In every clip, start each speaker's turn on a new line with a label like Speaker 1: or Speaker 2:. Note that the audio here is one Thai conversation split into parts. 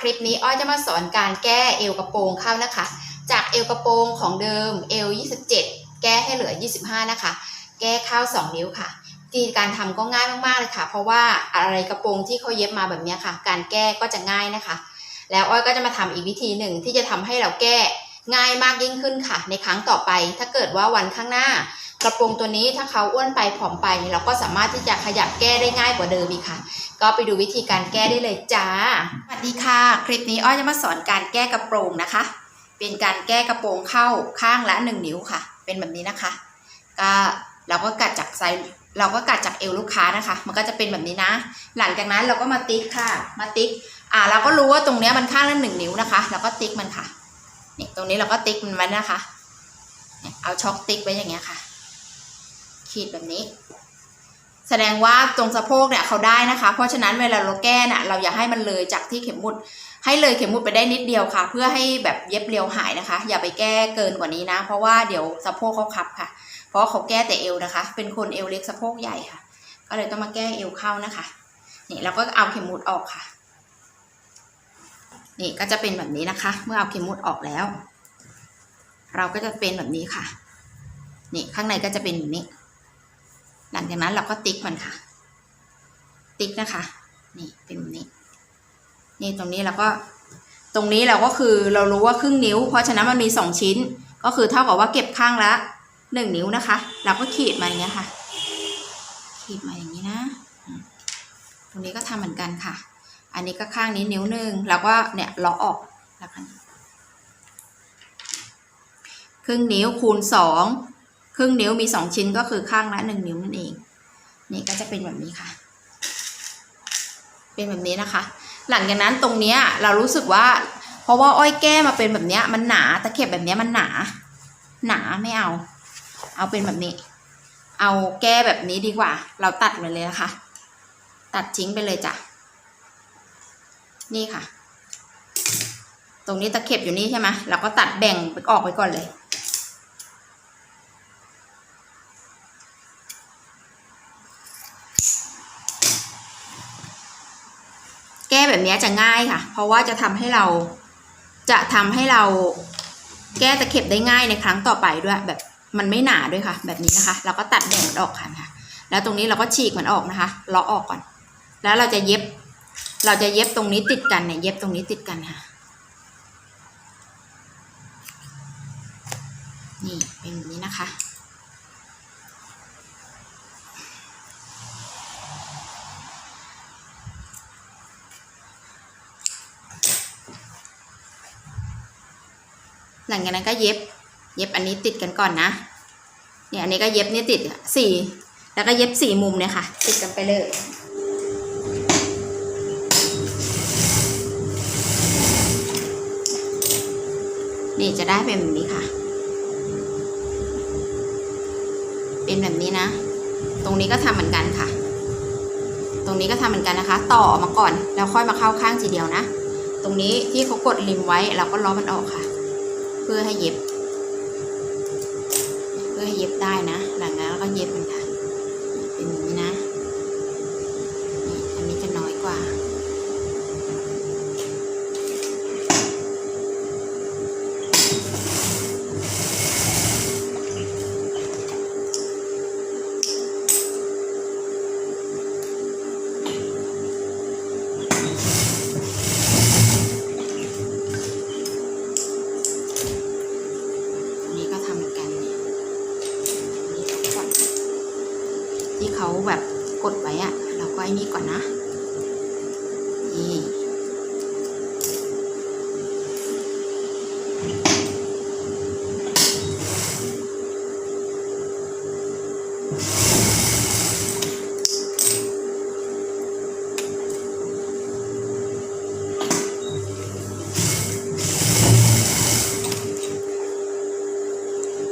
Speaker 1: คลิปนี้อ้อยจะมาสอนการแก้เอวกระโปรงเข้านะคะ จากเอวกระโปรงของเดิมเอว27 แก้ให้เหลือ 25 นะคะ แก้เข้า 2 นิ้วค่ะวิธีการทำก็ง่ายมากๆเลยค่ะ เพราะว่าอะไรกระโปรงที่เขาเย็บมาแบบนี้ค่ะ การแก้ก็จะง่ายนะคะ แล้วอ้อยก็จะมาทำอีกวิธีหนึ่งที่จะทำให้เราแก้ง่ายมากยิ่งขึ้นค่ะ ในครั้งต่อไปถ้าเกิดว่าวันข้างหน้า กระโปรงตัวนี้ถ้าเขาอ้วนไปผอมไป เราก็สามารถที่จะขยับแก้ได้ง่ายกว่าเดิมอีกค่ะ ก็ไปดูวิธีการแก้ได้เลยจ้าสวัสดีค่ะ คลิปนี้อ้อยจะมาสอนการแก้กระโปรงนะคะ เป็นการแก้กระโปรงเข้าข้างละหนึ่งนิ้วค่ะ เป็นแบบนี้นะคะก็เราก็กัดจากไซส์เราก็กัดจากเอวลูกค้านะคะ มันก็จะเป็นแบบนี้นะ หลังจากนั้นเราก็มาติ๊กค่ะ มาติ๊ก อ่า เราก็รู้ว่าตรงเนี้ยมันข้างละหนึ่งนิ้วนะคะ เราก็ติ๊กมันค่ะ นี่ตรงนี้เราก็ติ๊กมันไว้นะคะเนี่ยเอาช็อกติ๊กไว้อย่างเงี้ยค่ะ ขีดแบบนี้ แสดงว่าตรงสะโพกเนี่ยเขาได้นะคะ เพราะฉะนั้นเวลาเราแก้น่ะเราอย่าให้มันเลยจากที่เข็มหมุด ให้เลยเข็มหมุดไปได้นิดเดียวค่ะ เพื่อให้แบบเย็บเร็วหายนะคะ อย่าไปแก้เกินกว่านี้นะ เพราะว่าเดี๋ยวสะโพกเขาคับค่ะ เพราะเขาแก้แต่เอวนะคะ เป็นคนเอวเล็กสะโพกใหญ่ค่ะ ก็เลยต้องมาแก้เอวเข้านะคะนี่เราก็เอาเข็มหมุดออกค่ะนี่ก็จะเป็นแบบนี้นะคะ เมื่อเอาเข็มหมุดออกแล้ว เราก็จะเป็นแบบนี้ค่ะ นี่ข้างในก็จะเป็นแบบนี้ หลังจากนั้นเราก็ติ๊กมันค่ะ ติ๊กนะคะ นี่เป็นแบบนี้ นี่ตรงนี้เราก็ ตรงนี้เราก็คือเรารู้ว่าครึ่งนิ้ว เพราะฉะนั้นมันมีสองชิ้น ก็คือเท่ากับว่าเก็บข้างละหนึ่งนิ้วนะคะ เราก็ขีดมาอย่างเงี้ยค่ะ ขีดมาอย่างนี้นะ ตรงนี้ก็ทำเหมือนกันค่ะ อันนี้ก็ข้างนี้นิ้วหนึ่งแล้วก็เนี่ยเลาะออกแล้วกันครึ่งนิ้วคูณสอง ครึ่งนิ้วมีสองชิ้นก็คือข้างละหนึ่งนิ้วนั่นเอง นี่ก็จะเป็นแบบนี้ค่ะ เป็นแบบนี้นะคะ หลังจากนั้นตรงเนี้ยเรารู้สึกว่า เพราะว่าอ้อยแก้มาเป็นแบบเนี้ยมันหนาตะเข็บแบบเนี้ยมันหนา หนาไม่เอา เอาเป็นแบบนี้ เอาแก้แบบนี้ดีกว่า เราตัดไปเลยนะคะ ตัดทิ้งไปเลยจ้ะนี่ค่ะ ตรงนี้ตะเข็บอยู่นี่ใช่ไหมเราก็ตัดแบ่งไปออกไปก่อนเลย แก้แบบ นี้จะง่ายค่ะ เพราะว่าจะทำให้เราจะทำให้เราแก้ตะเข็บได้ง่ายในครั้งต่อไปด้วย แบบมันไม่หนาด้วยค่ะ แบบนี้นะคะ เราก็ตัดแบ่งมันออกค่ะ แล้วตรงนี้เราก็ฉีกมันออกนะคะเลาะออกก่อน แล้วเราจะเย็บ เราจะเย็บตรงนี้ติดกันเนี่ยเย็บตรงนี้ติดกันค่ะนี่เป็นแบบนี้นะคะ หลังจากนั้นก็เย็บ เย็บอันนี้ติดกันก่อนนะเนี่ยอันนี้ก็เย็บนี่ติดสี่แล้วก็เย็บสี่มุมเนี่ยค่ะ ติดกันไปเลยนี่จะได้เป็นแบบนี้ค่ะ เป็นแบบนี้นะ ตรงนี้ก็ทำเหมือนกันค่ะ ตรงนี้ก็ทำเหมือนกันนะคะ ต่อออกมาก่อน แล้วค่อยมาเข้าข้างทีเดียวนะ ตรงนี้ที่เขากดริมไว้เราก็ล้อมันออกค่ะ เพื่อให้เย็บ เพื่อให้เย็บได้นะ หลังนั้นเราก็เย็บมันค่ะเป็นอย่างนี้นะ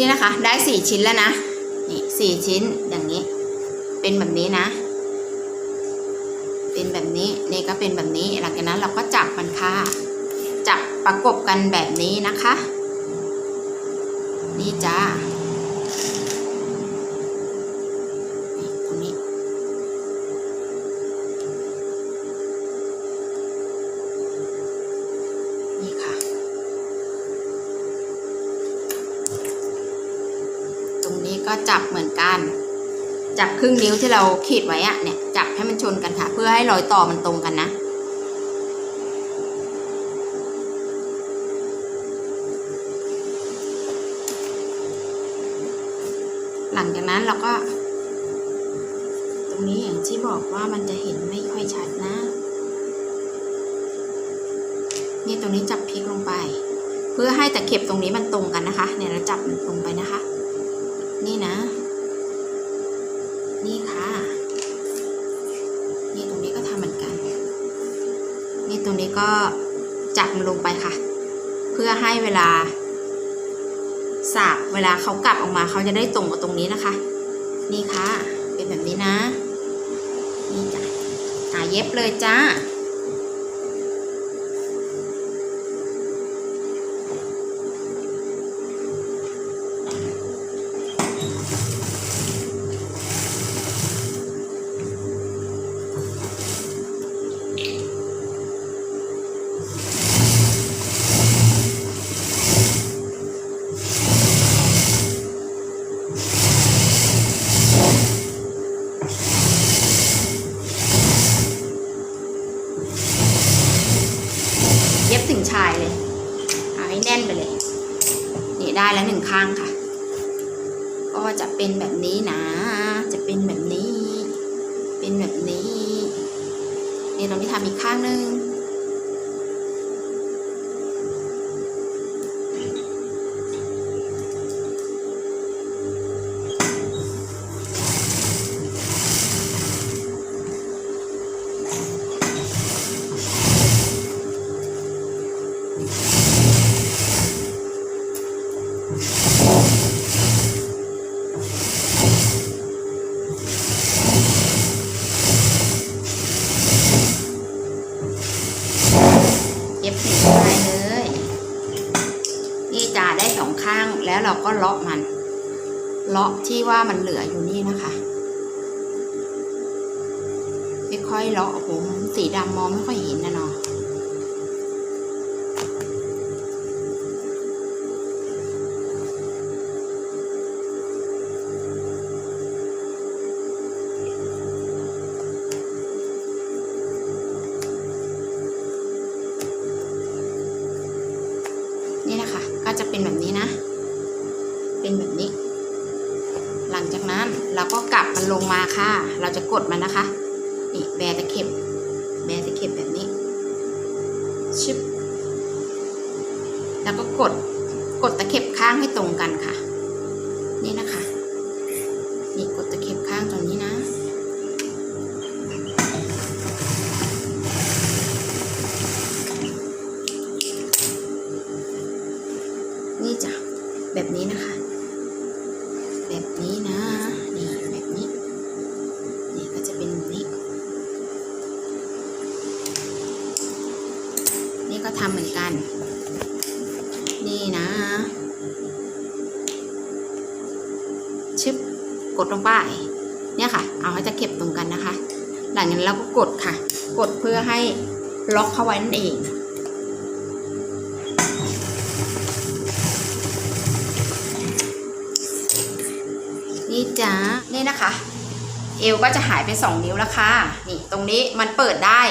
Speaker 1: นี่นะคะ ได้สี่ชิ้นแล้วนะนี่สี่ชิ้นอย่างนี้ เป็นแบบนี้นะ เป็นแบบนี้นี่ก็เป็นแบบนี้ หลังจากนั้นเราก็จับมันค่ะ จับประกบกันแบบนี้นะคะ นี่จ้านี่ตรงนี้ น ก็ จับเหมือนกัน จับครึ่งนิ้วที่เราขีดไว้อะเนี่ย จับให้มันชนกันค่ะ เพื่อให้รอยต่อมันตรงกันนะ หลังจากนั้นเราก็ ตรงนี้อย่างที่บอกว่ามันจะเห็นไม่ค่อยชัดนะ นี่ตรงนี้จับพลิกลงไป เพื่อให้ตะเข็บตรงนี้มันตรงกันนะคะ ให้เวลาสาบเวลาเขากลับออกมาเขาจะได้ตรงกับตรงนี้นะคะ นี่ค่ะ เป็นแบบนี้นะ นี่จ้ะอ่าเย็บเลยจ้า ได้แล้วหนึ่งข้างค่ะ ก็จะเป็นแบบนี้นะ จะเป็นแบบนี้ เป็นแบบนี้ นี่เราไม่ทำอีกข้างหนึ่ง เลาะที่ว่ามันเหลืออยู่นี่นะคะค่อยๆเลาะโอ้โหสีดำมองไม่ค่อยเห็นนะเนาะ ลังจากนั้นเราก็กลับมันลงมาค่ะ เราจะกดมันนะคะ นี่แบตะเข็บ แบตะเข็บแบบนี้ ชิบ แล้วก็กด กดตะเข็บข้างให้ตรงกันค่ะ นี่นะคะ กดลงไปเนี่ยค่ะ เอาให้จะเก็บตรงกันนะคะ หลังจากนั้นเราก็กดค่ะ กดเพื่อให้ล็อกเข้าไว้นั่นเองนี่จ้านี่นะคะ เอวก็จะหายไปสองนิ้วแล้วค่ะนี่ตรงนี้มันเปิดได้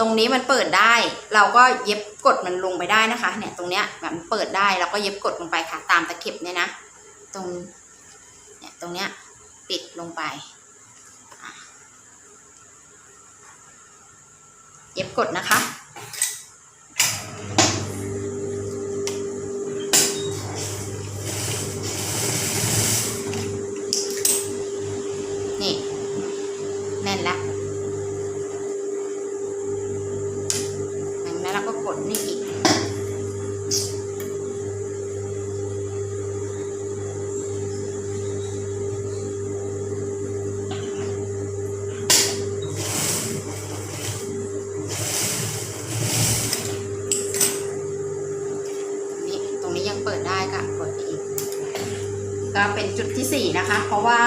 Speaker 1: ตรงนี้มันเปิดได้ เราก็เย็บกดมันลงไปได้นะคะ เนี่ยตรงเนี้ยแบบมันเปิดได้เราก็เย็บกดลงไปค่ะ ตามตะเข็บเนี่ยนะ ตรงเนี่ยตรงเนี้ย ปิดลงไป เย็บกดนะคะ ก็เป็นจุดที่สี่นะคะ เพราะว่า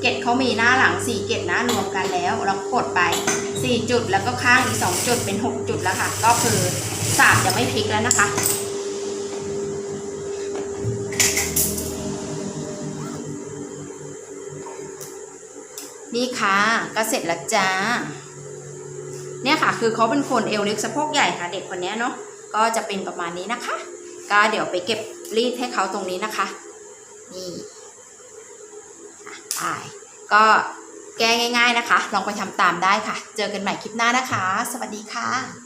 Speaker 1: เกตเขามีหน้าหลังสี่เกตนะรวมกันแล้ว เรากดไปสี่จุดแล้วก็ข้างอีกสองจุดเป็นหกจุดแล้วค่ะ ก็คือสาบจะไม่พลิกแล้วนะคะนี่ค่ะก็เสร็จแล้วจ้า เนี่ยค่ะ คือเขาเป็นคนเอวเล็กสะโพกใหญ่ค่ะ เด็กคนนี้เนาะ ก็จะเป็นประมาณนี้นะคะ ก็เดี๋ยวไปเก็บรีดให้เขาตรงนี้นะคะ นี่ อ่าก็แก้ง่าย ๆนะคะ ลองไปทำตามได้ค่ะ เจอกันใหม่คลิปหน้านะคะ สวัสดีค่ะ